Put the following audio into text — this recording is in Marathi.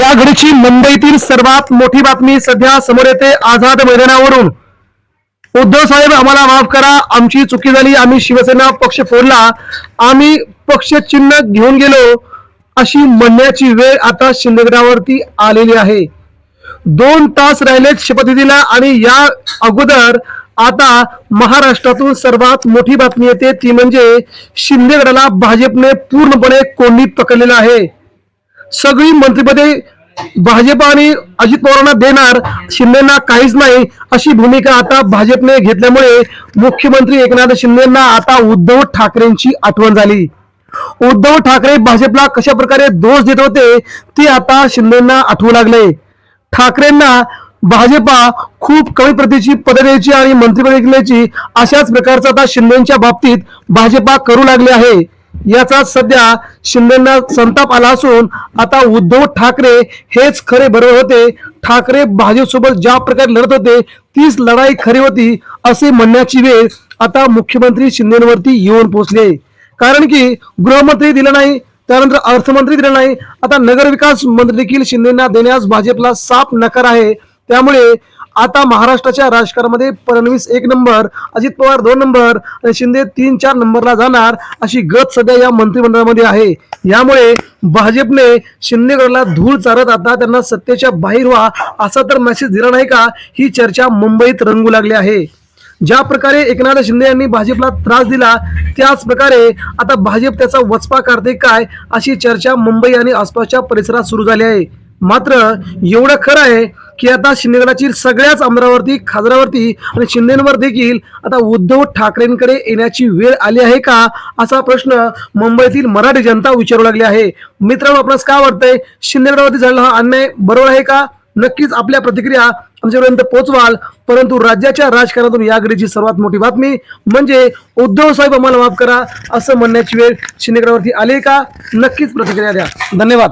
या घडीची मुंबईतील सर्वात मोठी बातमी सध्या समोर येते. आझाद मैदानावरून. उद्धव साहेब आम्हाला माफ करा आमची चुकी झाली आम्ही शिवसेना पक्ष फोडला आम्ही पक्ष चिन्ह घेऊन गेलो अशी म्हणण्याची वेळ आता शिंदेगडावरती आलेली आहे. दोन तास राहिलेत शपथविधीला आणि या अगोदर आता महाराष्ट्रातून सर्वात मोठी बातमी येते ती म्हणजे शिंदेगडाला भाजपने पूर्णपणे कोंडीत पकडलेलं आहे. सगळी मंत्रिपदे भाजप आणि अजित पवारांना देणार शिंदेना काहीच नाही अशी भूमिका आता भाजपने घेतल्यामुळे मुख्यमंत्री एकनाथ शिंदेना आता उद्धव ठाकरेंची आठवण झाली. उद्धव ठाकरे भाजपला कशा प्रकारे दोष देत होते ते आता शिंदेना आठवू लागले. ठाकरेंना भाजपा खूप कमी प्रतीची पद द्यायची आणि मंत्रिपद घेण्याची अशाच प्रकारचा आता शिंदेच्या बाबतीत भाजपा करू लागले आहे. याचा सध्या शिंदेना संताप आला असून आता उद्धव ठाकरे हेच खरे बरोबर होते. ठाकरे भाजपसोबत ज्या प्रकारे लढत होते तीच लढाई खरी होती असे म्हणण्याची वेळ आता मुख्यमंत्री शिंदेवरती येऊन पोहोचले कारण की गृहमंत्री दिलं नाही त्यानंतर अर्थमंत्री दिलं नाही आता नगरविकास मंत्री देखील शिंदेना देण्यास भाजपला साफ नकार आहे. त्यामुळे आता महाराष्ट्राच्या राजकारणामध्ये फडणवीस एक नंबर अजित पवार दोन नंबर आणि शिंदे तीन चार नंबरला जाणार अशी गत सध्या या मंत्रिमंडळामध्ये आहे. यामुळे भाजपने शिंदेगडला धूळ चारत आता त्यांना सत्तेच्या बाहेर व्हा असा तर मेसेज दिला नाही का? ही चर्चा मुंबईत रंगू लागली आहे. ज्या प्रकारे एकनाथ शिंदे यांनी भाजपला त्रास दिला त्याच प्रकारे आता भाजप त्याचा वचपा काढते काय अशी चर्चा मुंबई आणि आसपासच्या परिसरात सुरू झाली आहे. मात्र एवढं खरं आहे की आता शिंदेगडाची सगळ्याच आमदारावरती खासदारावरती आणि शिंदेवर देखील आता उद्धव ठाकरेंकडे येण्याची वेळ आली आहे का? असा प्रश्न मुंबईतील मराठी जनता विचारू लागली आहे. मित्रांनो आपणास काय वाटतंय? शिंदेगडावरती झालेला हा अन्याय बरोबर आहे का? नक्कीच आपल्या प्रतिक्रिया आमच्यापर्यंत पोहोचवाल परंतु राज्याच्या राजकारणातून या घडीची सर्वात मोठी बातमी म्हणजे उद्धव साहेब आम्हाला माफ करा असं म्हणण्याची वेळ शिंदेगडावरती आली का? नक्कीच प्रतिक्रिया द्या. धन्यवाद.